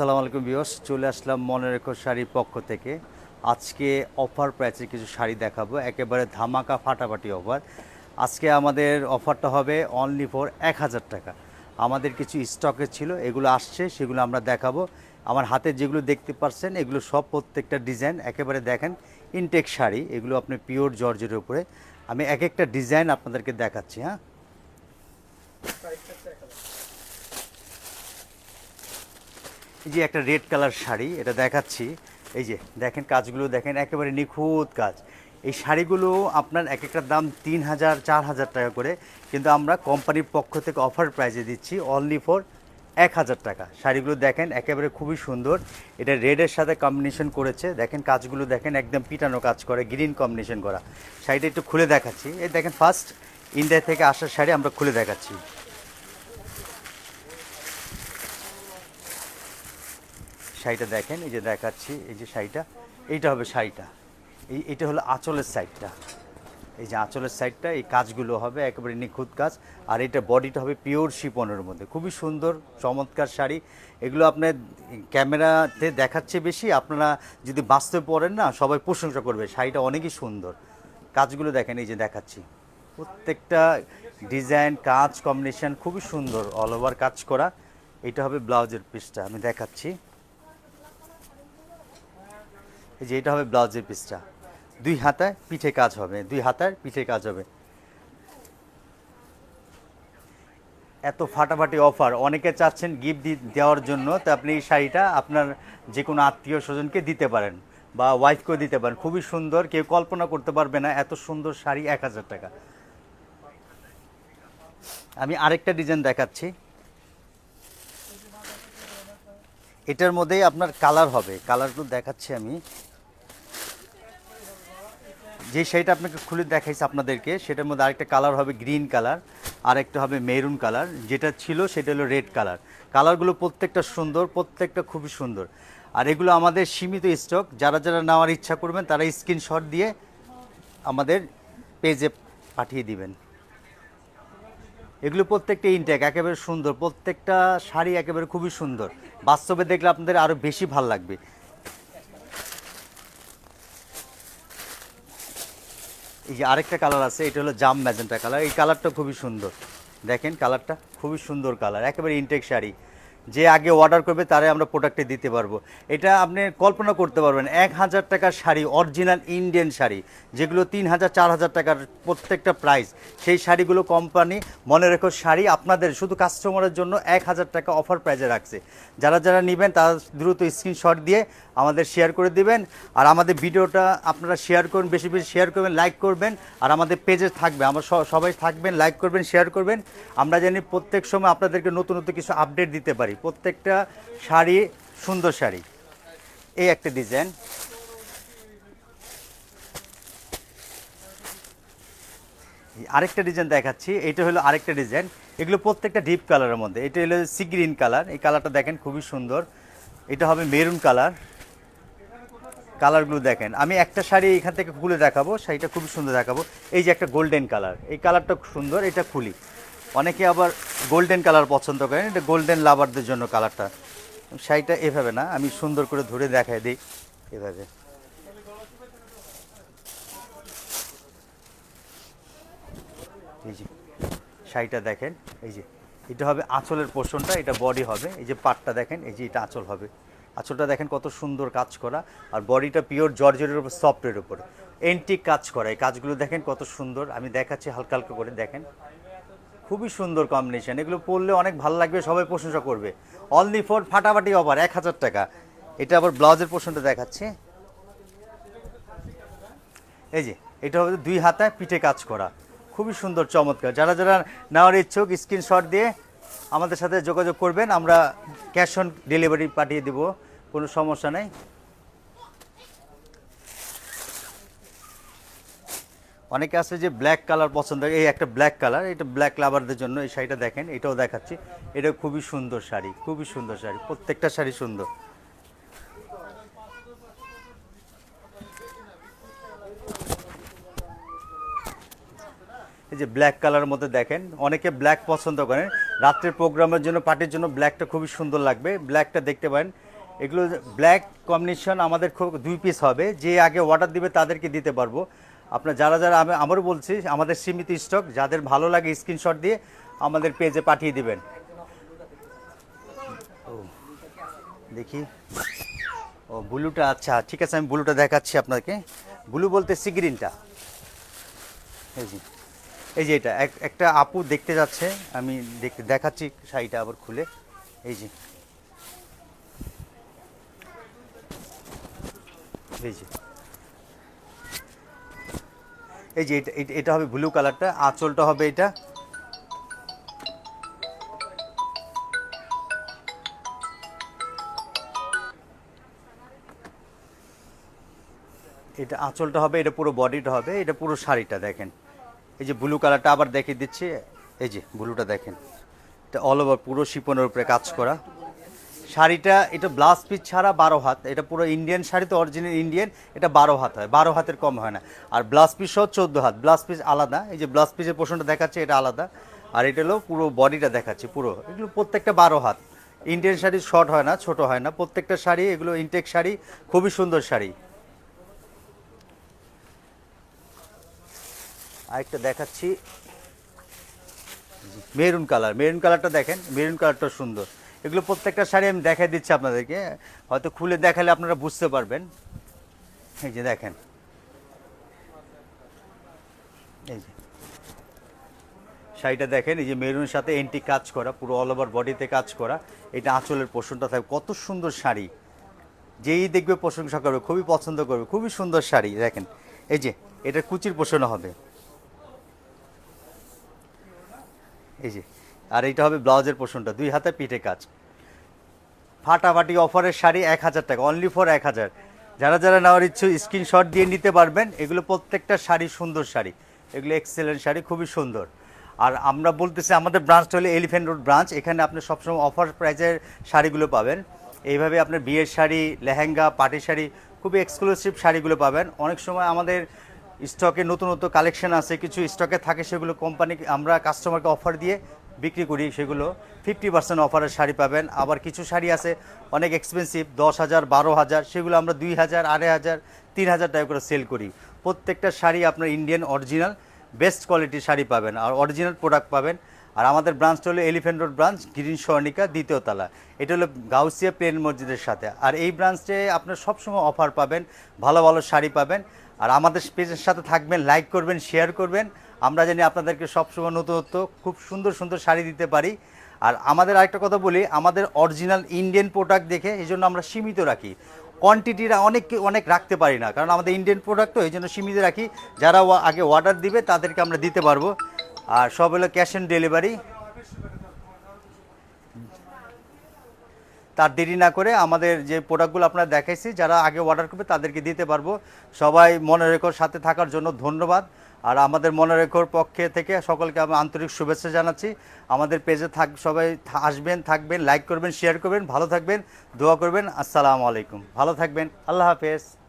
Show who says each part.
Speaker 1: আসসালামু আলাইকুম বিয়স চলে আসলাম মনে রেখো শাড়ির পক্ষ থেকে। আজকে অফার প্রাইসে কিছু শাড়ি দেখাবো, একেবারে ধামাকা ফাটাফাটি অফার আজকে আমাদের অফারটা হবে অনলি ফর এক হাজার টাকা। আমাদের কিছু স্টকে ছিল, এগুলো আসছে, সেগুলো আমরা দেখাবো। আমার হাতে যেগুলো দেখতে পাচ্ছেন, এগুলো সব প্রত্যেকটা ডিজাইন একেবারে দেখেন ইনটেক শাড়ি, এগুলো আপনি পিওর জর্জের উপরে। আমি এক একটা ডিজাইন আপনাদেরকে দেখাচ্ছি হ্যাঁ? এই যে একটা রেড কালার শাড়ি, এটা দেখাচ্ছি। এই যে, দেখেন কাজগুলো, দেখেন একেবারে নিখুঁত কাজ। এই শাড়িগুলো আপনার এক একটা দাম তিন হাজার, চার হাজার টাকা করে, কিন্তু আমরা কোম্পানির পক্ষ থেকে অফার প্রাইজে দিচ্ছি অনলি ফর এক হাজার টাকা। শাড়িগুলো দেখেন একেবারে খুবই সুন্দর। এটা রেডের সাথে কম্বিনেশন করেছে। দেখেন কাজগুলো, দেখেন একদম পিটানো কাজ করে গ্রিন কম্বিনেশন করা। শাড়িটা একটু খুলে দেখাচ্ছি। এই দেখেন ফার্স্ট ইন্ডিয়া থেকে আসার শাড়ি আমরা খুলে দেখাচ্ছি। শাড়িটা দেখেন, এই যে দেখাচ্ছি, এই যে শাড়িটা, এইটা হবে শাড়িটা। এই, এটা হলো আঁচলের সাইডটা এই যে আঁচলের সাইডটা এই কাজগুলো হবে একেবারে নিখুঁত কাজ। আর এটা বডিটা হবে পিওর শিপনের মধ্যে। খুবই সুন্দর, চমৎকার শাড়ি। এগুলো আপনার ক্যামেরাতে দেখাচ্ছে বেশি, আপনারা যদি বাস্তবে পড়েন না, সবাই প্রশংসা করবে, শাড়িটা অনেকই সুন্দর। কাজগুলো দেখেন, এই যে দেখাচ্ছি। প্রত্যেকটা ডিজাইন, কাজ, কম্বিনেশন খুবই সুন্দর, অল ওভার কাজ করা। এটা হবে ব্লাউজের পিসটা, আমি দেখাচ্ছি। যে এটা হবে ব্লাউজের পিসটা দুই হাতায় পিঠে কাজ হবে, দুই হাতার পিঠে কাজ হবে। এত ফাটাফাটি অফার অনেকে চাচ্ছেন গিফট দেওয়ার জন্য, তো আপনি এই শাড়িটা আপনার যে কোনো আত্মীয় স্বজনকে দিতে পারেন বা ওয়াইফকেও দিতে পারেন। খুবই সুন্দর, কেউ কল্পনা করতে পারবে না, এত সুন্দর শাড়ি এক হাজার টাকা। আমি আরেকটা ডিজাইন দেখাচ্ছি। এটার মধ্যেই আপনার কালার হবে। কালারগুলো দেখাচ্ছি আমি। যে শাড়িটা আপনাকে খুলে দেখাইছে আপনাদেরকে, সেটার মধ্যে আরেকটা কালার হবে গ্রিন কালার আর একটা হবে মেরুন কালার। যেটা ছিল সেটা হলো রেড কালার। কালারগুলো প্রত্যেকটা সুন্দর, প্রত্যেকটা খুবই সুন্দর। আর এগুলো আমাদের সীমিত স্টক। যারা যারা নেওয়ার ইচ্ছা করবেন, তারা স্ক্রিনশট দিয়ে আমাদের পেজে পাঠিয়ে দিবেন। এগুলো প্রত্যেকটা ইনটেক একেবারে সুন্দর। প্রত্যেকটা শাড়ি একেবারে খুবই সুন্দর। বাস্তবে দেখলে আপনাদের আরও বেশি ভালো লাগবে। এই যে আরেকটা কালার আছে, এটা হলো জাম ম্যাজেন্টা কালার। এই কালারটা খুবই সুন্দর। দেখেন, কালারটা খুবই সুন্দর কালার। একেবারে ইনটেক শাড়ি। যে আগে অর্ডার করবে, তারে আমরা প্রোডাক্টে দিতে পারব। এটা আপনি কল্পনা করতে পারবেন, এক হাজার টাকার শাড়ি অরিজিনাল ইন্ডিয়ান শাড়ি, যেগুলো তিন হাজার, চার হাজার টাকার প্রত্যেকটা প্রাইস সেই শাড়িগুলো কোম্পানি মনে রেখো শাড়ি আপনাদের, শুধু কাস্টমারের জন্য এক হাজার টাকা অফার প্রাইজে রাখছে। যারা যারা নেবেন, তারা দ্রুত স্ক্রিনশট দিয়ে আমাদের শেয়ার করে দিবেন। আর আমাদের ভিডিওটা আপনারা শেয়ার করুন, বেশি বেশি শেয়ার করবেন লাইক করবেন, আর আমাদের পেজে থাকবে। আমরা সবাই থাকবেন লাইক করবেন শেয়ার করবেন। আমরা জানি প্রত্যেক সময় আপনাদেরকে নতুন নতুন কিছু আপডেট দিতে পারি। প্রত্যেকটা শাড়ি সুন্দর শাড়ি। এই একটা ডিজাইন আরেকটা ডিজাইন দেখাচ্ছি, এটা হলো আরেকটা ডিজাইন এগুলো প্রত্যেকটা ডিপ কালারের মধ্যে। এটা হলো সি গ্রিন কালার এই কালারটা দেখেন, খুবই সুন্দর। এটা হবে মেরুন কালার কালারগুলো দেখেন। আমি একটা শাড়ি এখান থেকে খুলে দেখাবো, শাড়িটা খুবই সুন্দর দেখাবো। এই যে একটা গোল্ডেন কালার এই কালারটা সুন্দর, এটা খুলি। অনেকে আবার গোল্ডেন কালার পছন্দ করেন, এটা গোল্ডেন লাভারদের জন্য কালারটা শাড়িটা এভাবে না, আমি সুন্দর করে ধরে দেখাই দিই। এভাবে। এই যে, শাড়িটা দেখেন, এই যে, এটা হবে আঁচলের পোর্শনটা এটা বডি হবে। এই যে পাটটা দেখেন, এই যে এটা আঁচল হবে। আঁচলটা দেখেন কত সুন্দর কাজ করা, আর বডিটা পিওর জর্জের উপর সফটের উপরে। এন্টিক কাজ করা, এই কাজগুলো দেখেন কত সুন্দর, আমি দেখাচ্ছি হালকা হালকা করে, দেখেন। খুবই সুন্দর কম্বিনেশন এগুলো পরলে অনেক ভালো লাগবে, সবাই প্রশংসা করবে। অনলি ফর ফাটাফাটি অফার এক হাজার টাকা। এটা আবার ব্লাউজের পোর্শনটা দেখাচ্ছি। এই যে, এটা হবে দুই হাতায় পিঠে কাজ করা। খুবই সুন্দর, চমৎকার। যারা যারা নেওয়ার ইচ্ছুক স্ক্রিনশট দিয়ে আমাদের সাথে যোগাযোগ করবেন। আমরা ক্যাশ অন ডেলিভারি পাঠিয়ে দেব, কোনো সমস্যা নেই। অনেকে আছে যে ব্ল্যাক কালার পছন্দ এই একটা ব্ল্যাক কালার এটা ব্ল্যাক লাভারদের জন্য এই শাড়িটা দেখেন, এটাও দেখাচ্ছি। এটা খুবই সুন্দর শাড়ি, খুবই সুন্দর শাড়ি, প্রত্যেকটা শাড়ি সুন্দর। এই যে ব্ল্যাক কালার মধ্যে দেখেন, অনেকে ব্ল্যাক পছন্দ করেন। রাত্রের প্রোগ্রামের জন্য পার্টির জন্য ব্ল্যাকটা খুবই সুন্দর লাগবে। ব্ল্যাকটা দেখতে পারেন। এগুলো ব্ল্যাক কম্বিনেশন আমাদের খুব দুই পিস হবে। যে আগে অর্ডার দিবে, তাদেরকে দিতে পারব। আপনার যারা যারা আমি আমারও বলছি আমাদের সীমিত স্টক যাদের ভালো লাগে স্ক্রিনশট দিয়ে আমাদের পেজে পাঠিয়ে দিবেন। ও, দেখি। ও ব্লুটা আচ্ছা ঠিক আছে আমি ব্লুটা দেখাচ্ছি আপনাকে। ব্লু বলতে সি গ্রিনটা এই যে এই যে এটা এক- একটা আপু দেখতে যাচ্ছে আমি দেখতে দেখাচ্ছি শাড়িটা আবার খুলে। এই যে। এই যে। এই যে এটা হবে ব্লু কালারটা আঁচলটা হবে এটা। এটা আঁচলটা হবে, এটা পুরো বডিটা হবে, এটা পুরো শাড়িটা দেখেন। এই যে ব্লু কালারটা আবার দেখিয়ে দিচ্ছি, এই যে ব্লুটা দেখেন। এটা অল ওভার পুরো শিপনের উপরে কাজ করা। শাড়িটা, এটা ব্লাউজ পিস ছাড়া বারো হাত, এটা পুরো ইন্ডিয়ান শাড়ি তো অরিজিনাল ইন্ডিয়ান এটা বারো হাত হয়, বারো হাতের কম হয় না। আর ব্লাউজ পিস সহ চোদ্দ হাত, ব্লাউজ পিস আলাদা, এই যে ব্লাউজ পিসের পোষণটা দেখাচ্ছে, এটা আলাদা। আর এটা হলো পুরো বডিটা দেখাচ্ছে, পুরো, এগুলো প্রত্যেকটা বারো হাত। ইন্ডিয়ান শাড়ি শর্ট হয় না, ছোট হয় না, প্রত্যেকটা শাড়ি, এগুলো ইনটেক শাড়ি, খুবই সুন্দর শাড়ি। আরেকটা দেখাচ্ছি, মেরুন কালার, মেরুন কালারটা দেখেন, মেরুন কালারটা সুন্দর। এগুলো প্রত্যেকটা শাড়ি আমি দেখাই দিচ্ছি আপনাদেরকে। হয়তো খুলে দেখালে আপনারা বুঝতে পারবেন। এই যে দেখেন। এই যে। শাড়িটা দেখেন, এই যে মেরুনের সাথে এন্টি কাজ করা, পুরো অল ওভার বডিতে কাজ করা। এটা আঁচলের পোষণটা থাকবে। কত সুন্দর শাড়ি। যেই দেখবে প্রশংসা করবে, খুবই পছন্দ করবে। খুবই সুন্দর শাড়ি, দেখেন। এই যে, এটা কুচির পোষণ হবে। এই যে। আর এইটা হবে ব্লাউজের পোষণটা। দুই হাতে পিঠে কাজ। ফাটাফাটি অফারের শাড়ি এক হাজার টাকা অনলি ফর এক হাজার। যারা যারা নেওয়ার ইচ্ছে স্ক্রিনশট দিয়ে নিতে পারবেন, এগুলো প্রত্যেকটা শাড়ি সুন্দর শাড়ি। এগুলো এক্সেলেন্ট শাড়ি, খুবই সুন্দর। আর আমরা বলতেছি, আমাদের ব্রাঞ্চটা হলো এলিফেন্ট রোড ব্রাঞ্চ এখানে আপনি সবসময় অফার প্রাইজের শাড়িগুলো পাবেন। এইভাবে আপনার বিয়ের শাড়ি, লেহেঙ্গা, পাটি শাড়ি, খুবই এক্সক্লুসিভ শাড়িগুলো পাবেন। অনেক সময় আমাদের স্টকে নতুন নতুন কালেকশন আছে, কিছু স্টকে থাকে, সেগুলো কোম্পানি আমরা কাস্টমারকে অফার দিয়ে বিক্রি করি সেগুলো। ফিফটি পার্সেন্ট অফারের শাড়ি পাবেন। আবার কিছু শাড়ি আছে, অনেক এক্সপেন্সিভ দশ হাজার, বারো হাজার, সেগুলো আমরা দুই হাজার, আড়াই হাজার, তিন হাজার টাকা করে সেল করি। প্রত্যেকটা শাড়ি আপনার ইন্ডিয়ান অরিজিনাল বেস্ট কোয়ালিটির শাড়ি পাবেন আর অরিজিনাল প্রোডাক্ট পাবেন। আর আমাদের ব্রাঞ্চটা হলো Elephant Road branch green Swarnika দ্বিতীয় তলা। এটা হলো গাউসিয়া প্লেন মসজিদের সাথে। আর এই ব্রাঞ্চে আপনার সবসময় অফার পাবেন, ভালো ভালো শাড়ি পাবেন। আর আমাদের পেজের সাথে থাকবেন লাইক করবেন শেয়ার করবেন। আমরা জানি আপনাদেরকে সবসময় নতুনত্ব, খুব সুন্দর সুন্দর শাড়ি দিতে পারি। আর আমাদের আরেকটা কথা বলি, আমাদের অরিজিনাল ইন্ডিয়ান প্রোডাক্ট দেখে এই জন্য আমরা সীমিত রাখি। কোয়ান্টিটিটা অনেক অনেক রাখতে পারি না, কারণ আমাদের ইন্ডিয়ান প্রোডাক্ট তো এই জন্য সীমিত রাখি। যারা আগে অর্ডার দিবে, তাদেরকে আমরা দিতে পারব। আর সব হলো ক্যাশ অন ডেলিভারি তার দেরি না করে আমাদের যে প্রোডাক্টগুলো আপনারা দেখাইছি, যারা আগে অর্ডার করবে তাদেরকে দিতে পারব। সবাই মনে রেখোর সাথে থাকার জন্য ধন্যবাদ। আর আমাদের মনে রেখোর পক্ষে থেকে সকলকে আমি আন্তরিক শুভেচ্ছা জানাচ্ছি। আমাদের পেজে থাক, সবাই আসবেন, থাকবেন লাইক করবেন শেয়ার করবেন, ভালো থাকবেন, দোয়া করবেন। আসসালামু আলাইকুম। ভালো থাকবেন। আল্লাহ হাফেজ।